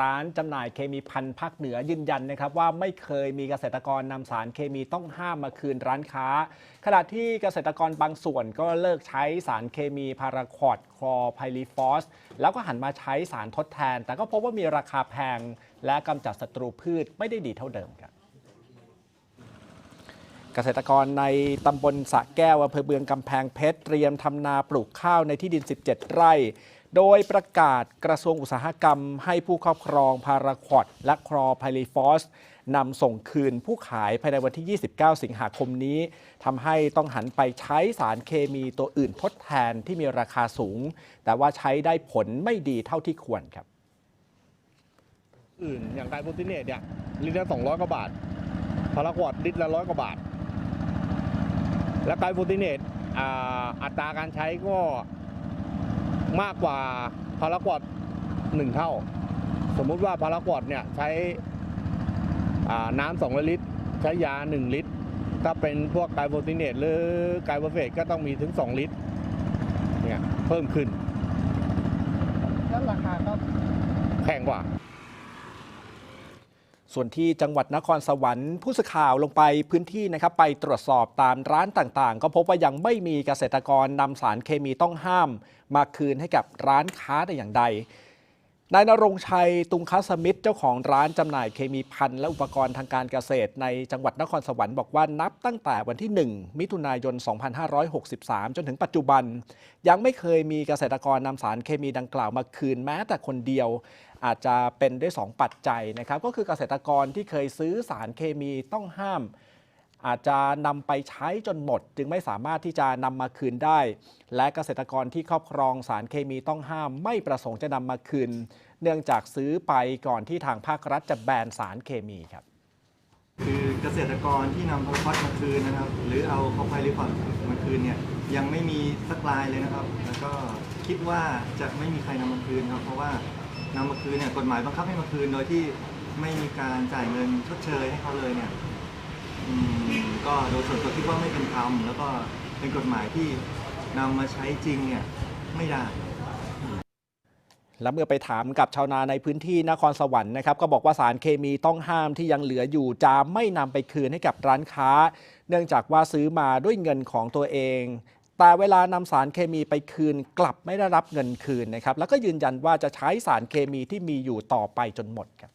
ร้านจำหน่ายเคมีพันธุ์ภาคเหนือยืนยันนะครับว่าไม่เคยมีเกษตรกรนำสารเคมีต้องห้ามมาคืนร้านค้า ขณะที่เกษตรกรบางส่วนก็เลิกใช้สารเคมีพาราควอดคลอไพลิฟอส แล้วก็หันมาใช้สารทดแทน แต่ก็พบว่ามีราคาแพงและกำจัดศัตรูพืชไม่ได้ดีเท่าเดิมครับ เกษตรกรในตำบลสะแก้วอำเภอเมืองกำแพงเพชรเตรียมทำนาปลูกข้าวในที่ดิน 17 ไร่ โดยประกาศกระทรวงอุตสาหกรรม ให้ผู้ครอบครองพาราควอดและคลอไพลิฟอสนำส่งคืนผู้ขายภายในวันที่ 29 สิงหาคมนี้ทำให้ต้องหันไปใช้สารเคมีตัวอื่นทดแทนที่มีราคาสูง แต่ว่าใช้ได้ผลไม่ดีเท่าที่ควรครับอื่นอย่างไดโบติเนตเนี่ยลิตรละสองร้อยกว่าบาทพาราควอดลิตรละร้อยกว่าบาท และไกลโบติเนตอ่าอัตราการใช้ก็มากกว่าพาราควอดหนึ่งเท่า สมมุติว่าพาราควอดเนี่ยใช้อ่าน้ำสองลิตร ใช้ยาหนึ่งลิตร ถ้าเป็นพวกไกลโบติเนตหรือไกลโบเฟตก็ต้องมีถึง 2 ลิตรเนี่ยเพิ่มขึ้น แล้วราคาก็แพงกว่า ส่วนที่จังหวัดนครสวรรค์ผู้สื่อข่าวลงไปพื้นที่นะครับไปตรวจสอบตามร้านต่างๆ ก็พบว่ายังไม่มีเกษตรกรนำสารเคมีต้องห้าม มาคืนให้กับร้านค้าแต่อย่างใด นายนรงชัยตุงคัสมิตรเจ้าของร้านจำหน่ายเคมีพันธุ์และอุปกรณ์ทางการเกษตรในจังหวัดนครสวรรค์บอกว่านับตั้งแต่วันที่ 1 มิถุนายน 2563 จนถึงปัจจุบัน ยังไม่เคยมีเกษตรกรนำสารเคมีดังกล่าวมาคืนแม้แต่คนเดียว อาจจะเป็นด้วย 2 ปัจจัยนะครับ ก็คือเกษตรกรที่เคยซื้อสารเคมีต้องห้าม อาจจะนำไปใช้จนหมด จึงไม่สามารถที่จะนำมาคืนได้ และเกษตรกรที่ครอบครองสารเคมีต้องห้ามไม่ประสงค์จะนำมาคืน เนื่องจากซื้อไปก่อนที่ทางภาครัฐจะแบนสารเคมีครับ คือเกษตรกรที่นำโพฟอสมาคืนนะครับ หรือเอาคอไพลิฟอสมาคืนเนี่ยยังไม่มีสักรายเลยนะครับ แล้วก็คิดว่าจะไม่มีใครนำมาคืนครับเพราะว่านำมาคืนเนี่ยกฎหมายบังคับให้มาคืนโดยที่ไม่มีการจ่ายเงินชดเชยให้เขาเลยเนี่ย อืมก็โดยส่วนตัวคิดว่าไม่เป็นธรรมแล้วก็เป็นกฎหมายที่นำมาใช้จริงเนี่ยไม่ได้ และเมื่อไปถามกับชาวนาในพื้นที่นครสวรรค์นะครับก็บอกว่าสารเคมีต้องห้ามที่ยังเหลืออยู่จะไม่นำไปคืนให้กับร้านค้า เนื่องจากว่าซื้อมาด้วยเงินของตัวเอง แต่เวลานำสารเคมีไปคืนกลับไม่ได้รับเงินคืนนะครับแล้วก็ยืนยันว่าจะใช้สารเคมีที่มีอยู่ต่อไปจนหมดครับ